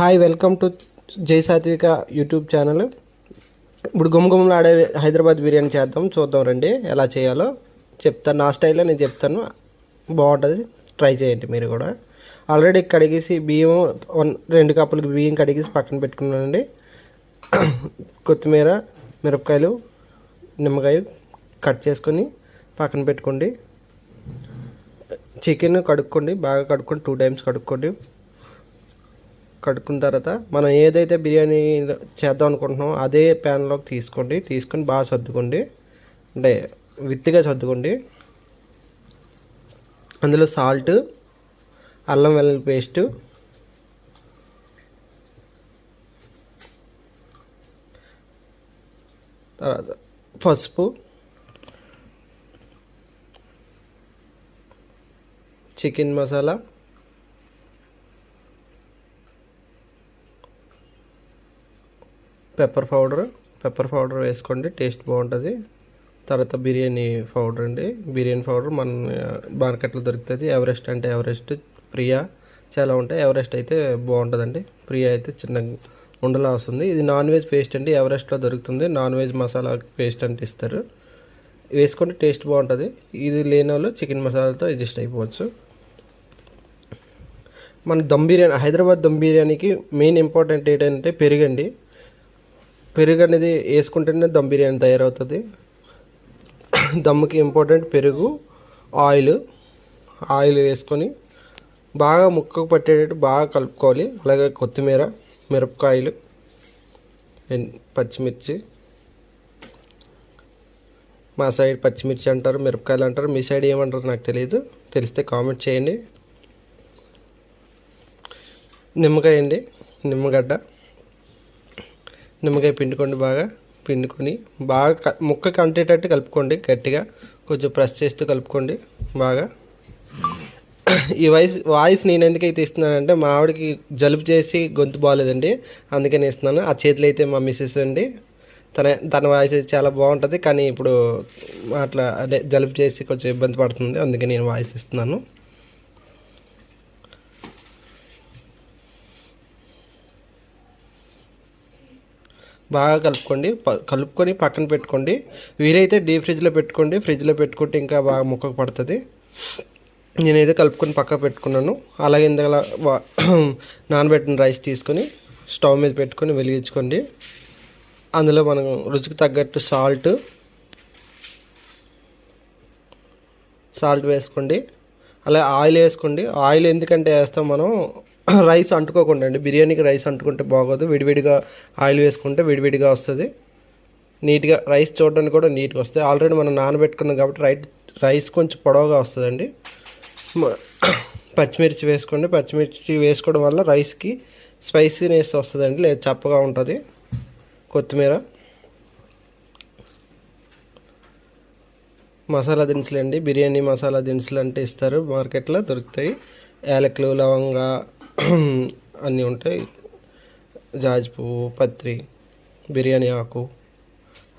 Hi welcome to జై సాత్విక YouTube channel. ఇప్పుడు గుమగుమలు ఆడే హైదరాబాద్ బిర్యానీ చేద్దాం చూద్దాం రండి ఎలా చేయాలో చెప్తాను. నా స్టైల్లో నేను చెప్తాను బాగుంటుంది ట్రై చేయండి మీరు కూడా. ఆల్రెడీ కడిగేసి బియ్యం వన్ రెండు కప్పులకి బియ్యం కడిగేసి పక్కన పెట్టుకున్నానండి. కొత్తిమీర మిరపకాయలు నిమ్మకాయ కట్ చేసుకొని పక్కన పెట్టుకోండి. చికెన్ కడుక్కోండి బాగా కడుక్కొని టూ టైమ్స్ కడుక్కోండి. కడుక్కున్న తర్వాత మనం ఏదైతే బిర్యానీ చేద్దాం అనుకుంటున్నామో అదే ప్యాన్లోకి తీసుకోండి. తీసుకొని బాగా సర్దుకోండి. అంటే విత్తిగా సర్దుకోండి. అందులో సాల్ట్ అల్లం వెల్లుల్లి పేస్టు తర్వాత పసుపు chicken masala pepper powder. Pepper powder వేసుకోండి టేస్ట్ బాగుంటుంది. తర్వాత బిర్యానీ పౌడర్ అండి. బిర్యానీ పౌడర్ మన మార్కెట్లో దొరుకుతుంది. ఎవరెస్ట్ అంటే ఎవరెస్ట్ ప్రియా చాలా ఉంటాయి. ఎవరెస్ట్ అయితే బాగుంటుందండి. ప్రియా అయితే చిన్న ఉండలా వస్తుంది. ఇది నాన్ వెజ్ పేస్ట్ అండి. ఎవరెస్ట్లో దొరుకుతుంది. నాన్ వెజ్ మసాలా పేస్ట్ అంటే ఇస్తారు. వేసుకుంటే టేస్ట్ బాగుంటుంది. ఇది లేని వాళ్ళు చికెన్ మసాలాతో అడ్జస్ట్ అయిపోవచ్చు. మన దమ్ బిర్యానీ హైదరాబాద్ దమ్ బిర్యానీకి మెయిన్ ఇంపార్టెంట్ ఏంటంటే పెరుగండి. పెరుగు అనేది వేసుకుంటేనే దమ్ బిర్యానీ తయారవుతుంది. దమ్ముకి ఇంపార్టెంట్ పెరుగు ఆయిల్ ఆయిల్ వేసుకొని బాగా ముక్కకు పట్టేటట్టు బాగా కలుపుకోవాలి. అలాగే కొత్తిమీర మిరపకాయలు పచ్చిమిర్చి. మా సైడ్ పచ్చిమిర్చి అంటారు మిరపకాయలు అంటారు. మీ సైడ్ ఏమంటారు నాకు తెలియదు. తెలిస్తే కామెంట్ చేయండి. నిమ్మకాయ అండి నిమ్మగడ్డ. నిమ్మకాయ పిండుకోండి బాగా. పిండుకొని బాగా ముక్క ముక్కకి అంటేటట్టు కలుపుకోండి గట్టిగా. కొంచెం ప్రెస్ చేస్తూ కలుపుకోండి బాగా. ఈ వాయిస్ వాయిస్ నేను ఎందుకైతే ఇస్తున్నానంటే మా ఆవిడకి జలుబు చేసి గొంతు బాగాలేదండి అందుకని ఇస్తున్నాను. ఆ చేతిలో అయితే మా మిస్సెస్ అండి. తన తన వాయిస్ అయితే చాలా బాగుంటుంది. కానీ ఇప్పుడు అట్లా అదే జలుబు చేసి కొంచెం ఇబ్బంది పడుతుంది. అందుకే నేను వాయిస్ ఇస్తున్నాను. బాగా కలుపుకోండి. ప- కలుపుకొని పక్కన పెట్టుకోండి. వీలైతే డీప్ ఫ్రిడ్జ్లో పెట్టుకోండి. ఫ్రిడ్జ్లో పెట్టుకుంటే ఇంకా బాగా ముక్కకు పడుతుంది. నేనైతే కలుపుకొని పక్క పెట్టుకున్నాను. అలాగే ఇందులో నానబెట్టిన రైస్ తీసుకొని స్టవ్ మీద పెట్టుకొని వెలిగించుకోండి. అందులో మనం రుచికి తగ్గట్టు సాల్ట్ సాల్ట్ వేసుకోండి. అలా ఆయిల్ వేసుకోండి. ఆయిల్ ఎందుకంటే వేస్తాం మనం రైస్ అంటుకోకుండా అండి. బిర్యానీకి రైస్ అంటుకుంటే బాగోదు. విడివిడిగా ఆయిల్ వేసుకుంటే విడివిడిగా వస్తుంది. నీట్గా రైస్ చూడడానికి కూడా నీట్గా వస్తుంది. ఆల్రెడీ మనం నానబెట్టుకున్నాం కాబట్టి రైట్ రైస్ కొంచెం పొడవుగా వస్తుందండి. పచ్చిమిర్చి వేసుకోండి. పచ్చిమిర్చి వేసుకోవడం వల్ల రైస్కి స్పైసీనెస్ వస్తుందండి. లేదు చప్పగా ఉంటుంది. కొత్తిమీర. మసాలా దినుసులు అండి బిర్యానీ మసాలా దినుసులు అంటే ఇస్తారు. మార్కెట్లో దొరుకుతాయి. యాలకులు లవంగా అన్నీ ఉంటాయి. జాజి పువ్వు పత్రి బిర్యానీ ఆకు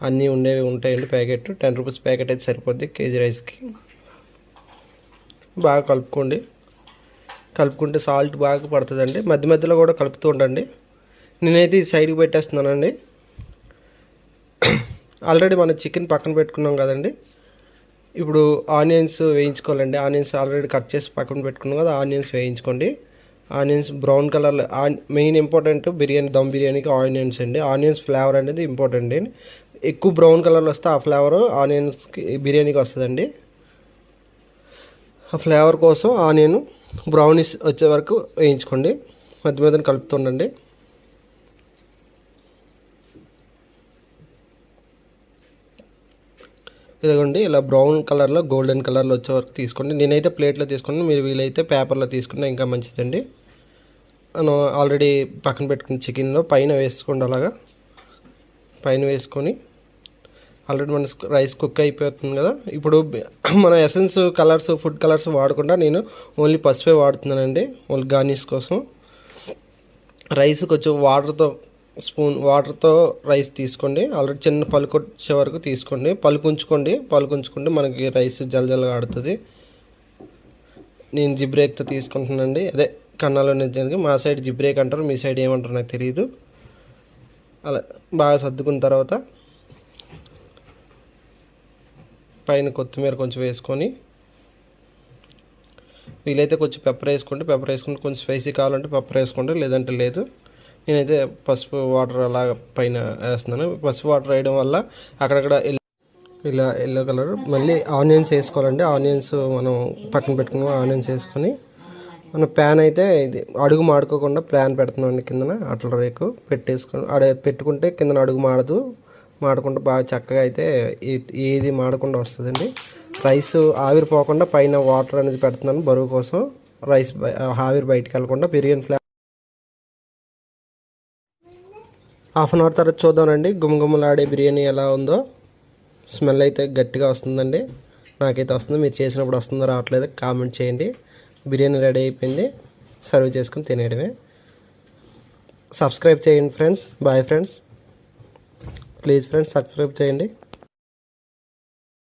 అన్నీ ఉండేవి ఉంటాయండి ప్యాకెట్. టెన్ రూపీస్ ప్యాకెట్ అయితే సరిపోద్ది కేజీ రైస్కి. బాగా కలుపుకోండి. కలుపుకుంటే సాల్ట్ బాగా పడుతుందండి. మధ్య మధ్యలో కూడా కలుపుతూ ఉండండి. నేనైతే సైడ్కి పెట్టేస్తున్నానండి. ఆల్రెడీ మనం చికెన్ పక్కన పెట్టుకున్నాం కదండి. ఇప్పుడు ఆనియన్స్ వేయించుకోవాలండి. ఆనియన్స్ ఆల్రెడీ కట్ చేసి పక్కన పెట్టుకున్నాం కదా ఆనియన్స్ వేయించుకోండి. Onions brown colour main important biryani dum బిర్యానీకి ఆనియన్స్ అండి. ఆనియన్స్ ఫ్లేవర్ అనేది ఇంపార్టెంట్ అండి. ఎక్కువ బ్రౌన్ కలర్లో వస్తే ఆ ఫ్లేవర్ ఆనియన్స్కి బిర్యానీకి వస్తుందండి. ఆ ఫ్లేవర్ కోసం ఆనియన్ బ్రౌనిష్ వచ్చే వరకు వేయించుకోండి. మధ్య మధ్యన కలుపుతుండండి. ఇదిగోండి ఇలా బ్రౌన్ కలర్లో గోల్డెన్ కలర్లో వచ్చే వరకు తీసుకోండి. నేనైతే ప్లేట్లో తీసుకున్నాను. మీరు వీలైతే పేపర్లో తీసుకున్నా ఇంకా మంచిదండి. మనం ఆల్రెడీ పక్కన పెట్టుకున్న చికెన్లో పైన వేసుకోండి అలాగా. పైన వేసుకొని ఆల్రెడీ మన రైస్ కుక్ అయిపోతుంది కదా. ఇప్పుడు మన ఎసెన్స్ కలర్స్ ఫుడ్ కలర్స్ వాడకుండా నేను ఓన్లీ పసుపే వాడుతున్నానండి. ఓన్లీ గార్నిష్ కోసం. రైస్ కొంచెం వాటర్తో స్పూన్ వాటర్తో రైస్ తీసుకోండి. ఆల్రెడీ చిన్న పలుకు వచ్చే వరకు తీసుకోండి. పలుకు ఉంచుకోండి. పలుకు ఉంచుకుంటే మనకి రైస్ జలజలగా ఆడుతుంది. నేను జిబ్రేక్తో తీసుకుంటున్నానండి. అదే కన్నాలో నిజానికి మా సైడ్ జిబ్రేక్ అంటారు మీ సైడ్ ఏమంటారు నాకు తెలియదు అలా బాగా సర్దుకున్న తర్వాత పైన కొత్తిమీర కొంచెం వేసుకొని వీలైతే కొంచెం పెప్పర్ వేసుకుంటే పెప్పర్ వేసుకుంటే కొంచెం స్పైసీ కావాలంటే పెప్పర్ వేసుకుంటే లేదంటే లేదు. నేనైతే పసుపు వాటర్ అలా పైన వేస్తున్నాను. పసుపు వాటర్ వేయడం వల్ల అక్కడక్కడ ఇలా ఎల్లో కలర్ మళ్ళీ ఆనియన్స్ వేసుకోవాలండి. ఆనియన్స్ మనం పక్కన పెట్టుకున్నాం. ఆనియన్స్ వేసుకొని మన ప్యాన్ అయితే ఇది అడుగు మాడుకోకుండా ప్లాన్ పెడుతున్నామండి కిందన అట్ల రేకు పెట్టేసుకొని అడ పెట్టుకుంటే కిందన అడుగు మాడదు మాడకుండా బాగా చక్కగా అయితే ఏది మాడకుండా వస్తుందండి. రైస్ ఆవిరి పోకుండా పైన వాటర్ అనేది పెడుతున్నాను బరువు కోసం. రైస్ ఆవిరి బయటికి వెళ్ళకుండా బిర్యానీ ఫ్లే హాఫ్ అన్ అవర్ తర్వాత చూద్దామండి. గుమగుమలాడే బిర్యానీ ఎలా ఉందో. స్మెల్ అయితే గట్టిగా వస్తుందండి. నాకైతే వస్తుంది. మీరు చేసినప్పుడు వస్తుందో రావట్లేదు. కామెంట్ చేయండి. బిర్యానీ రెడీ అయిపోయింది. సర్వ్ చేసుకుని తినేయడమే. సబ్స్క్రైబ్ చేయండి friends. Bye friends. Please friends subscribe చేయండి.